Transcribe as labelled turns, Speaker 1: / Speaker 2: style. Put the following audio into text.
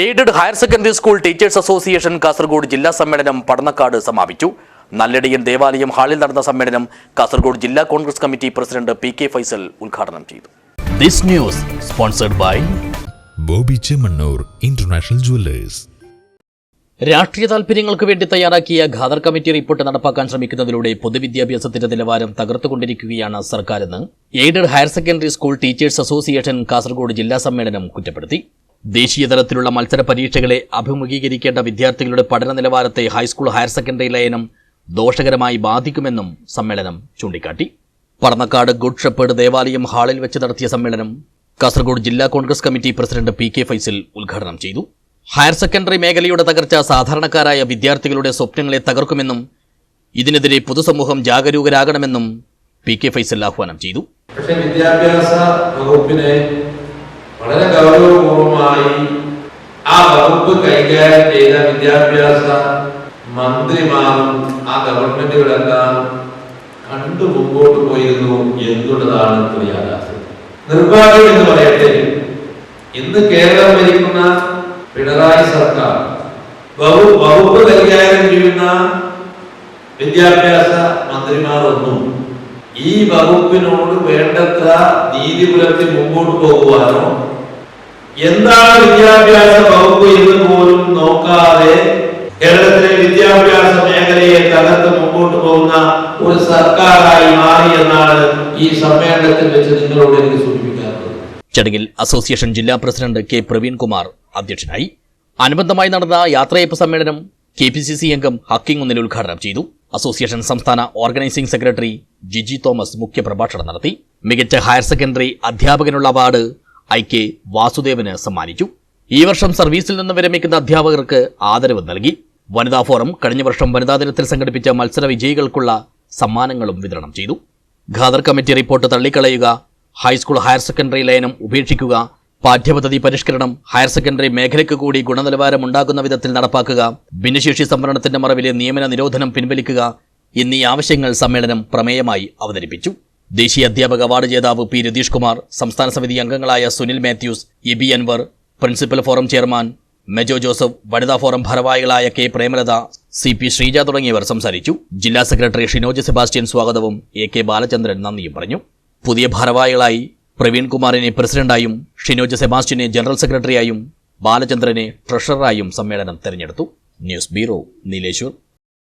Speaker 1: Aided higher secondary school teachers association Kasaragod ജില്ലാ സമ്മേളനം പടന്നക്കാട് സമാപിച്ചു. നല്ലടിയൻ ദേവാലയം ഹാളിൽ നടന്ന സമ്മേളനം കാസർഗോഡ് ജില്ലാ Congress committee president P K Faisal ഉദ്ഘാടനം ചെയ്തു. This news sponsored by
Speaker 2: Boby Chemmanur international jewellers.
Speaker 1: രാഷ്ട്രീയ താൽപര്യങ്ങൾക്ക് വേണ്ടി തയ്യാറാക്കിയ ഖാദർ കമ്മിറ്റി റിപ്പോർട്ട് നടപ്പാക്കാൻ ശ്രമിക്കുന്നതിലൂടെ പൊതുവിദ്യാഭ്യാസത്തിന്റെ നിലവാരം തകർത്തുകൊണ്ടിരിക്കുകയാണ് സർക്കാരെന്ന് aided higher secondary school teachers association Kasaragod ജില്ലാ സമ്മേളനം കുറ്റപ്പെടുത്തി. ദേശീയ തലത്തിലുള്ള മത്സര പരീക്ഷകളെ അഭിമുഖീകരിക്കേണ്ട വിദ്യാർത്ഥികളുടെ പഠന നിലവാരത്തെ ഹൈസ്കൂൾ ഹയർ സെക്കൻഡറി ലയനം ദോഷകരമായി ബാധിക്കുമെന്നും സമ്മേളനം ചൂണ്ടിക്കാട്ടി. പടന്നക്കാട് ഗുഡ് ഷെപ്പേർഡ് ദേവാലയം ഹാളിൽ വെച്ച് നടത്തിയ സമ്മേളനം കാസർഗോഡ് ജില്ലാ Congress committee president P K Faisal ഉദ്ഘാടനം ചെയ്തു. ഹയർ സെക്കൻഡറി മേഖലയുടെ തകർച്ച സാധാരണക്കാരായ വിദ്യാർത്ഥികളുടെ സ്വപ്നങ്ങളെ തകർക്കുമെന്നും ഇതിനെതിരെ പൊതുസമൂഹം ജാഗരൂകരാകണമെന്നും പി കെ ഫൈസൽ ആഹ്വാനം ചെയ്തു.
Speaker 3: പക്ഷേ വിദ്യാഭ്യാസ വകുപ്പിനെ വളരെ ഗൗരവപൂർവമായി ആ വകുപ്പ് കൈകാര്യം ചെയ്ത വിദ്യാഭ്യാസ മന്ത്രിമാരും ആ ഗവൺമെന്റുകളെല്ലാം കണ്ടു മുമ്പോട്ട് പോയിരുന്നു എന്നുള്ളതാണ് നിർഭാഗ്യം എന്ന് പറയട്ടെ ഇന്ന് കേരളം ഭരിക്കുന്ന പിണറായി സർക്കാർ വകുപ്പ് കൈകാര്യം ചെയ്യുന്ന വിദ്യാഭ്യാസ മന്ത്രിമാരൊന്നും ഈ വകുപ്പിനോട് വേണ്ടത്ര നീതി പുലർത്തി മുമ്പോട്ട് പോകുവാനോ എന്താണ് വിദ്യാഭ്യാസ വകുപ്പ് എന്ന് പോലും നോക്കാതെ കേരളത്തിലെ വിദ്യാഭ്യാസ മേഖലയെ തകർത്ത് മുമ്പോട്ട് പോകുന്ന ഒരു സർക്കാരായി മാറി എന്നാണ് ഈ സമ്മേളനത്തിൽ വെച്ച് നിങ്ങളോട് എനിക്ക് സൂചിപ്പിക്കാറുള്ളത്.
Speaker 1: ചടങ്ങിൽ അസോസിയേഷൻ ജില്ലാ പ്രസിഡന്റ് കെ പ്രവീൺ കുമാർ അധ്യക്ഷനായി അനുബന്ധമായി നടന്ന യാത്രയപ്പ് സമ്മേളനം കെ പി സി സി അംഗം ഹക്കിംഗ് ഒന്നിൽ ഉദ്ഘാടനം ചെയ്തു. അസോസിയേഷൻ സംസ്ഥാന ഓർഗനൈസിംഗ് സെക്രട്ടറി ജിജി തോമസ് മുഖ്യപ്രഭാഷണം നടത്തി. മികച്ച ഹയർ സെക്കൻഡറി അധ്യാപകനുള്ള അവാർഡ് ഐ കെ വാസുദേവന് സമ്മാനിച്ചു. ഈ വർഷം സർവീസിൽ നിന്ന് വിരമിക്കുന്ന അധ്യാപകർക്ക് ആദരവ് നൽകി. വനിതാ ഫോറം കഴിഞ്ഞ വർഷം വനിതാ ദിനത്തിൽ സംഘടിപ്പിച്ച മത്സര വിജയികൾക്കുള്ള സമ്മാനങ്ങളും വിതരണം ചെയ്തു. ഖാദർ കമ്മിറ്റി റിപ്പോർട്ട് തള്ളിക്കളയുക. ഹൈസ്കൂൾ ഹയർ സെക്കൻഡറി ലയനം ഉപേക്ഷിക്കുക. പാഠ്യപദ്ധതി പരിഷ്കരണം ഹയർ സെക്കൻഡറി മേഖലയ്ക്ക് കൂടി ഗുണനിലവാരം ഉണ്ടാക്കുന്ന വിധത്തിൽ നടപ്പാക്കുക. ഭിന്നശേഷി സംവരണത്തിന്റെ മറവിലെ നിയമന നിരോധനം പിൻവലിക്കുക എന്നീ ആവശ്യങ്ങൾ സമ്മേളനം പ്രമേയമായി അവതരിപ്പിച്ചു. ദേശീയ അധ്യാപക അവാർഡ് ജേതാവ് പി രതീഷ് കുമാർ സംസ്ഥാന സമിതി അംഗങ്ങളായ Sunil Mathews E B Anwar principal forum chairman Mejo Joseph വനിതാ ഫോറം ഭാരവാഹികളായ K Premalatha C P Sreeja തുടങ്ങിയവർ സംസാരിച്ചു. ജില്ലാ സെക്രട്ടറി ഷിനോജ് സെബാസ്റ്റ്യൻ സ്വാഗതവും എ കെ ബാലചന്ദ്രൻ നന്ദിയും പറഞ്ഞു. പുതിയ ഭാരവാഹികളായി പ്രവീൺ കുമാറിനെ പ്രസിഡന്റായും ഷിനോജ് സെബാസ്റ്റ്യനെ ജനറൽ സെക്രട്ടറിയായും ബാലചന്ദ്രനെ ട്രഷററായും സമ്മേളനം തെരഞ്ഞെടുത്തു. News bureau Nileshwar.